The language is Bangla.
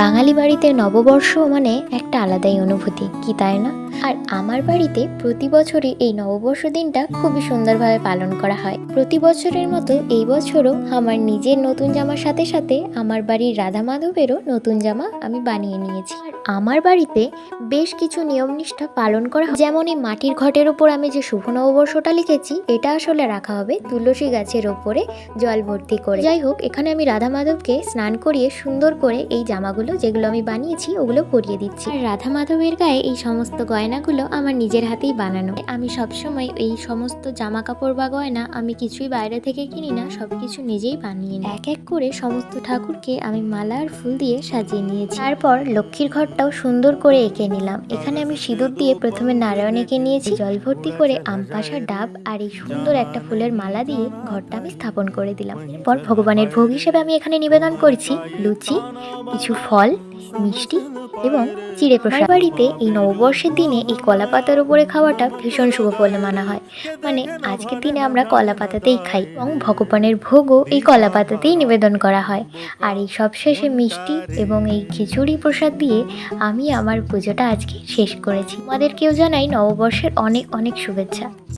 বাঙালি বাড়িতে নববর্ষ মানে একটা আলাদাই অনুভূতি কি তাই না? আর আমার বাড়িতে প্রতি বছরই এই নববর্ষ দিনটা খুবই সুন্দরভাবে পালন করা হয়। প্রতি বছরের মতো এই বছরও আমার নিজের নতুন জামার সাথে সাথে আমার বাড়ির রাধা মাধবেরও নতুন জামা আমি বানিয়ে নিয়েছি। আমার বাড়িতে বেশ কিছু নিয়ম নিষ্ঠা পালন করা হয়। যেমন এই মাটির ঘটের ওপর আমি যে শুভ নববর্ষটা লিখেছি, এটা আসলে রাখা হবে তুলসী গাছের ওপরে জল ভর্তি করে। যাই হোক, এখানে আমি রাধা মাধবকে স্নান করিয়ে সুন্দর করে এই জামাগুলো যেগুলো আমি বানিয়েছি, ওগুলো পরিয়ে দিচ্ছি। রাধা মাধবের গায়ে এই সমস্ত গয়নাগুলো আমার নিজের হাতেই বানানো। আমি সবসময় এই সমস্ত জামা কাপড় বা গয়না আমি কিছুই বাইরে থেকে কিনি না সব কিছু নিজেই বানিয়ে নিই। এক এক করে সমস্ত ঠাকুরকে আমি মালা আর ফুল দিয়ে সাজিয়ে নিয়েছি। তারপর লক্ষ্মীর ঘরটাও সুন্দর করে এঁকে নিলাম। এখানে আমি সিঁদুর দিয়ে প্রথমে নারায়ণ এঁকে নিয়েছি। জল ভর্তি করে আমপাশা ডাব আর এই সুন্দর একটা ফুলের মালা দিয়ে ঘরটা আমি স্থাপন করে দিলাম। এরপর ভগবানের ভোগ হিসেবে আমি এখানে নিবেদন করছি, লুচি, কিছু ফল, মিষ্টি এবং চিড়ে প্রসাদ। বাড়িতে এই নববর্ষের দিনে এই কলা পাতার উপরে খাওয়াটা ভীষণ শুভ বলে মানা হয়। মানে আজকের দিনে আমরা কলা পাতাতেই খাই এবং ভগবানের ভোগও এই কলা পাতাতেই নিবেদন করা হয়। আর এই সব শেষে মিষ্টি এবং এই খিচুড়ি প্রসাদ দিয়ে আমি আমার পুজোটা আজকে শেষ করেছি। আমাদেরকেও জানাই নববর্ষের অনেক অনেক শুভেচ্ছা।